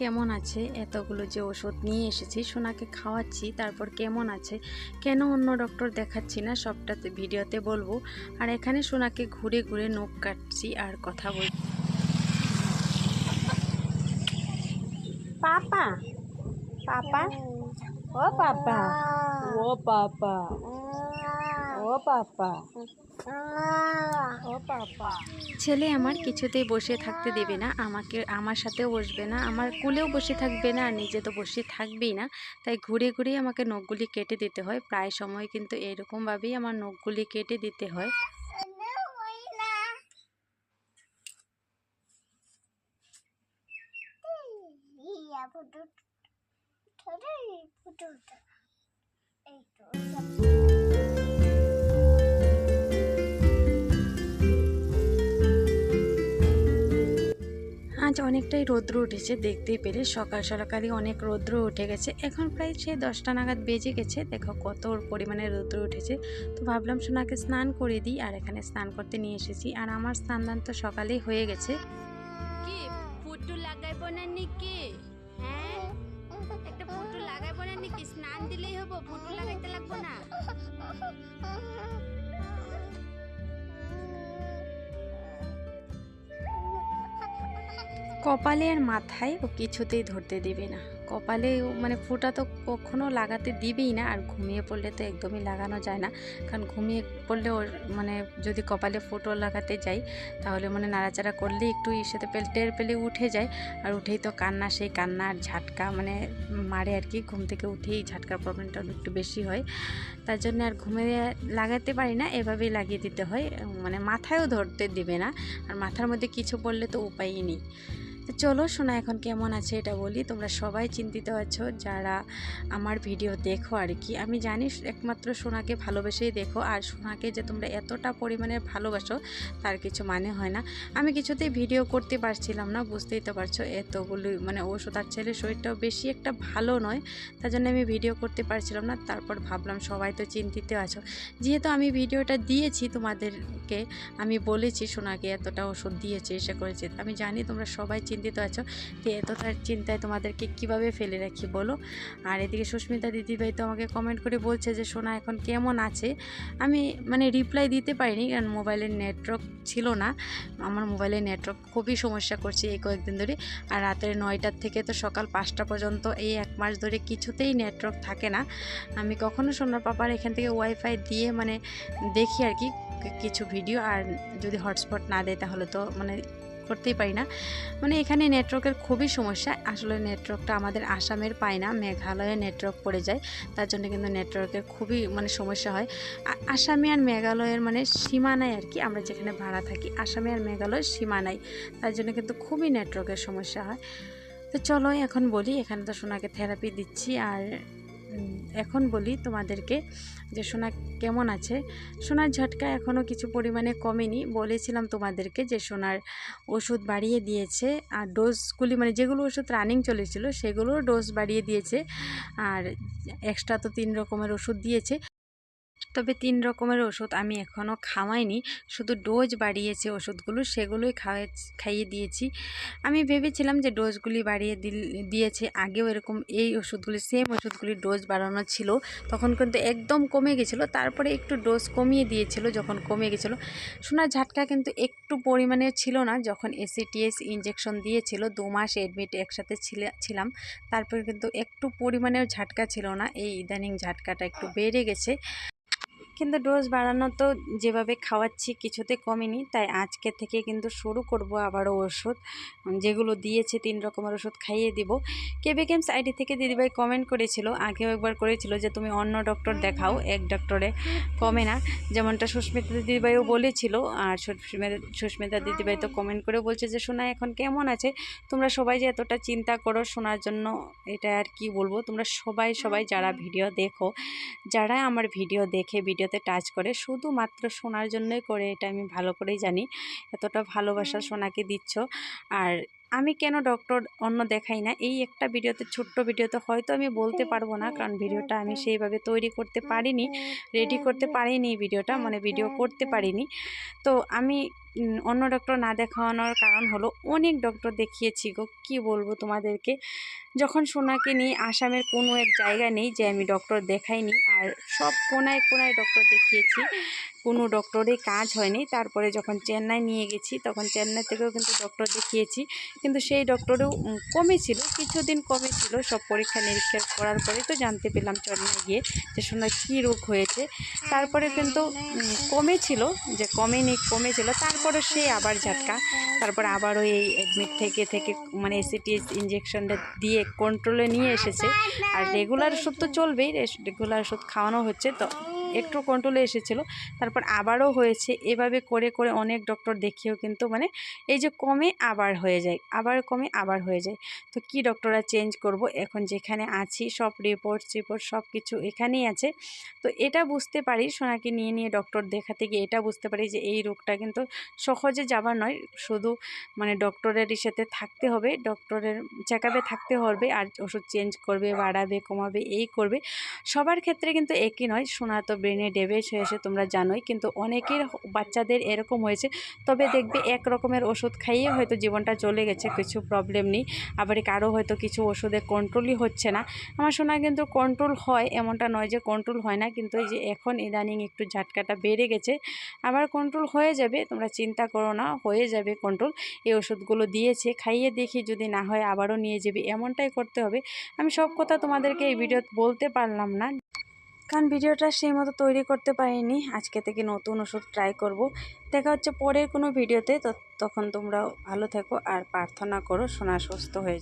কেমন আছে? এতগুলো যে ওষুধ নিয়ে এসেছি সোনাকে খাওয়াচ্ছি তারপর কেমন আছে? কেন অন্য ডক্টর দেখাচ্ছি না? সবটাতে ভিডিওতে বলব। আর এখানে সোনাকে ঘুরে ঘুরে নখ কাটছি আর কথা বলছি পাপা। পাপা? ও পাপা। ও পাপা। ও পাপা। ও পাপা। ছেলে আমার কিছুতেই বসে থাকতে দেবে না আমাকে আমার সাথেও বসবে না আমার কুলেও বসে থাকবে না আর নিজে তো বসে থাকবেই না। তাই ঘুরে ঘুরেই আমাকে নখগুলি কেটে দিতে হয়। প্রায় সময় কিন্তু এরকমভাবেই আমার নখগুলি কেটে দিতে হয়। আজ অনেকটাই রৌদ্র উঠেছে, দেখতেই পেলে সকাল সকালই অনেক রৌদ্র উঠে গেছে। এখন প্রায় সেই দশটা নাগাদ বেজে গেছে, দেখো কত পরিমাণে রৌদ্র উঠেছে। তো ভাবলাম সোনাকে স্নান করে দিই আর এখানে স্নান করতে নিয়ে এসেছি। আর আমার স্নান দান তো সকালেই হয়ে গেছে। নাকি? হ্যাঁ? একটা স্নান দিলেই হব, ফুটু লাগাইতে লাগবো না। কপালে আর মাথায় ও কিছুতেই ধরতে দেবে না। কপালে মানে ফোঁটা তো কখনো লাগাতে দিবেই না, আর ঘুমিয়ে পড়লে তো একদমই লাগানো যায় না। কারণ ঘুমিয়ে পড়লে ওর মানে যদি কপালে ফোটো লাগাতে যাই, তাহলে মানে নাড়াচাড়া করলে একটু এর সাথে টের পেলে উঠে যায়। আর উঠেই তো কান্না, সেই কান্না আর ঝাটকা মানে মারে আর কি, ঘুম থেকে উঠেই ঝাটকার প্রবলেমটা একটু বেশি হয়। তার জন্য আর ঘুমে লাগাতে পারি না, এভাবেই লাগিয়ে দিতে হয়। মানে মাথায়ও ধরতে দিবে না, আর মাথার মধ্যে কিছু পড়লে তো উপায়ই নেই। তো চলো শোনা এখন কেমন আছে এটা বলি। তোমরা সবাই চিন্তিত আছো, যারা আমার ভিডিও দেখো আর কি। আমি জানি একমাত্র সোনাকে ভালোবেসেই দেখো, আর সোনাকে যে তোমরা এতটা পরিমাণে ভালোবাসো, তার কিছু মানে হয় না। আমি কিছুতেই ভিডিও করতে পারছিলাম না, বুঝতেই তো পারছ, এতগুলো মানে ওষুধ আর ছেলের শরীরটাও বেশি একটা ভালো নয়, তার জন্য আমি ভিডিও করতে পারছিলাম না। তারপর ভাবলাম সবাই তো চিন্তিত আছো। যেহেতু আমি ভিডিওটা দিয়েছি তোমাদেরকে, আমি বলেছি সোনাকে এতটা ওষুধ দিয়েছে এসে করেছে। আমি জানি তোমরা সবাই চিন্তিত আছো যে এতটার চিন্তায় তোমাদেরকে কীভাবে ফেলে রাখি বলো? আর এদিকে সুস্মিতা দিদিভাই তো আমাকে কমেন্ট করে বলছে যে, সোনা এখন কেমন আছে? আমি মানে রিপ্লাই দিতে পারিনি, কারণ মোবাইলের নেটওয়ার্ক ছিল না। আমার মোবাইলের নেটওয়ার্ক খুবই সমস্যা করছে এই কয়েকদিন ধরে। আর রাতের নয়টার থেকে তো সকাল পাঁচটা পর্যন্ত এই এক মাস ধরে কিছুতেই নেটওয়ার্ক থাকে না। আমি কখনো সোনার পাপার এখান থেকে ওয়াইফাই দিয়ে মানে দেখি আর কি, কিছু ভিডিও আর যদি হটস্পট না দেয় তাহলে তো মানে করতেই পারি না। মানে এখানে নেটওয়ার্কের খুবই সমস্যা। আসলে নেটওয়ার্কটা আমাদের আসামের পায় না, মেঘালয়ে নেটওয়ার্ক পড়ে যায়। তার জন্য কিন্তু নেটওয়ার্কের খুবই মানে সমস্যা হয়। আসামে আর মেঘালয়ের মানে সীমানায় আর কি আমরা যেখানে ভাড়া থাকি, আসামে আর মেঘালয়ের সীমানায়। তার জন্য কিন্তু খুবই নেটওয়ার্কের সমস্যা হয়। তো চলো এখন বলি, এখানে তো সোনাকে থেরাপি দিচ্ছি আর এখন বলি তোমাদেরকে যে সোনা কেমন আছে? সোনার ঝটকা এখনও কিছু পরিমাণে কমেনি। বলেছিলাম তোমাদেরকে যে সোনার ওষুধ বাড়িয়ে দিয়েছে আর ডোজগুলি মানে যেগুলো ওষুধ রানিং চলেছিল সেগুলোর ডোজ বাড়িয়ে দিয়েছে। আর এক্সট্রা তো তিন রকমের ওষুধ দিয়েছে। তবে তিন রকমের ওষুধ আমি এখনও খাওয়াইনি। শুধু ডোজ বাড়িয়েছে ওষুধগুলো, সেগুলোই খাওয়াই, খাইয়ে দিয়েছি। আমি ভেবেছিলাম যে ডোজগুলি বাড়িয়ে দিয়েছে, আগেও এরকম এই ওষুধগুলি সেম ওষুধগুলি ডোজ বাড়ানো ছিল। তখন কিন্তু একদম কমে গেছিল, তারপরে একটু ডোজ কমিয়ে দিয়েছিল যখন কমে গেছিল। সোনার ঝাটকা কিন্তু একটু পরিমাণে ছিল না, যখন এসিটিএস ইঞ্জেকশন দিয়েছিল, দু মাস এডমিট একসাথে ছিল- ছিলাম। তারপরে কিন্তু একটু পরিমাণেও ঝাটকা ছিল না, এই ইদানিং ঝাটকাটা একটু বেড়ে গেছে। কিন্তু ডোজ বাড়ানো তো যেভাবে খাওয়াচ্ছি কিছুতে কমেনি তাই আজকে থেকে কিন্তু শুরু করব আবারও ওষুধ। যেগুলো দিয়েছে তিন রকমের ওষুধ খাইয়ে দিব। কেবে গেমস আইডি থেকে দিদিভাই কমেন্ট করেছিল আগেও একবার করেছিল যে তুমি অন্য ডক্টর দেখাও এক ডক্টরে কমে না। যেমনটা সুস্মিতা দিদিভাইও বলেছিল আর সুস্মিতা সুস্মিতা দিদিভাই তো কমেন্ট করে বলছে যে সোনা এখন কেমন আছে? তোমরা সবাই যে এতটা চিন্তা করো শোনার জন্য এটা আর কি বলব? তোমরা সবাই সবাই যারা ভিডিও দেখো যারা আমার ভিডিও দেখে ভিডিওতে টাচ করে শুধুমাত্র শোনার জন্যই করে এটা আমি ভালো করেই জানি। এতটা ভালোবাসা সোনাকে দিচ্ছ। আর আমি কেন ডক্টর অন্য দেখাই না? এই একটা ভিডিওতে ছোট্ট ভিডিওতে হয়তো আমি বলতে পারব না কারণ ভিডিওটা আমি সেইভাবে তৈরি করতে পারিনি রেডি করতে পারিনি ভিডিওটা মানে ভিডিও করতে পারিনি। তো আমি অন্য ডক্টর না দেখানোর কারণ হলো অনেক ডক্টর দেখিয়েছি গো কী বলব তোমাদেরকে? যখন সোনাকে নিয়ে আসামের কোনো এক জায়গা নেই যে আমি ডক্টর দেখাইনি আর সব কোনায় কোনায় ডক্টর দেখিয়েছি কোনো ডক্টরে কাজ হয়নি। তারপরে যখন চেন্নাই নিয়ে গেছি তখন চেন্নাই থেকেও কিন্তু ডক্টর দেখিয়েছি। কিন্তু সেই ডক্টরও কমেছিল কিছুদিন কমেছিল সব পরীক্ষা নিরীক্ষা করার পরে তো জানতে পেলাম চেন্নাই গিয়ে যে সোনার কী রোগ হয়েছে। তারপরে কিন্তু কমেছিল যে কমেনি কমেছিল তারপরে সেই আবার ঝাটকা। তারপর আবারও এই অ্যাডমিট থেকে থেকে মানে এসিটিএস ইঞ্জেকশনটা দিয়ে কন্ট্রোলে নিয়ে এসেছে। আর রেগুলার ওষুধ তো চলবেই রেগুলার ওষুধ খাওয়ানো হচ্ছে, তো একটু কন্ট্রোলে এসেছিল। তারপর আবারও হয়েছে। এভাবে করে করে অনেক ডক্টর দেখিয়েও কিন্তু মানে এই যে কমে আবার হয়ে যায়, আবার কমে আবার হয়ে যায়। তো কি ডক্টররা চেঞ্জ করব? এখন যেখানে আছি, সব রিপোর্ট রিপোর্ট সব কিছু এখানেই আছে। তো এটা বুঝতে পারি, সোনাকে নিয়ে নিয়ে ডক্টর দেখাতে গিয়ে এটা বুঝতে পারি যে এই রোগটা কিন্তু সহজে যাবার নয়। শুধু মানে ডক্টরেরই সাথে থাকতে হবে ডক্টরের চেক থাকতে হবে, আর ওষুধ চেঞ্জ করবে, বাড়াবে, কমাবে, এই করবে। সবার ক্ষেত্রে কিন্তু একই নয়। সোনা তো ব্রেনে ড্যামেজ হয়েছে তোমরা জানোই, কিন্তু অনেকের বাচ্চাদের এরকম হয়েছে। তবে দেখবে এক রকমের ওষুধ খাইয়ে হয়তো জীবনটা চলে গেছে, কিছু প্রবলেম নেই। আবার কারও হয়তো কিছু ওষুধে কন্ট্রোলই হচ্ছে না। আমার শোনা কিন্তু কন্ট্রোল হয়, এমনটা নয় যে কন্ট্রোল হয় না, কিন্তু এই যে এখন ইদানিং একটু ঝাটকাটা বেড়ে গেছে। আবার কন্ট্রোল হয়ে যাবে, তোমরা চিন্তা করো না, হয়ে যাবে কন্ট্রোল এই ওষুধগুলো দিয়েছে, খাইয়ে দেখি যদি না হয় আবারও নিয়ে যাবে, এমনটাই করতে হবে। আমি সব কথা তোমাদেরকে এই ভিডিও বলতে পারলাম না। কারণ ভিডিওটা সেই মতো তৈরি করতে পারিনি। আজকে থেকে নতুন ওষুধ ট্রাই করব। দেখা হচ্ছে পরের কোনো ভিডিওতে। তখন তোমরাও ভালো থেকো আর প্রার্থনা করো, সোনা সুস্থ হয়ে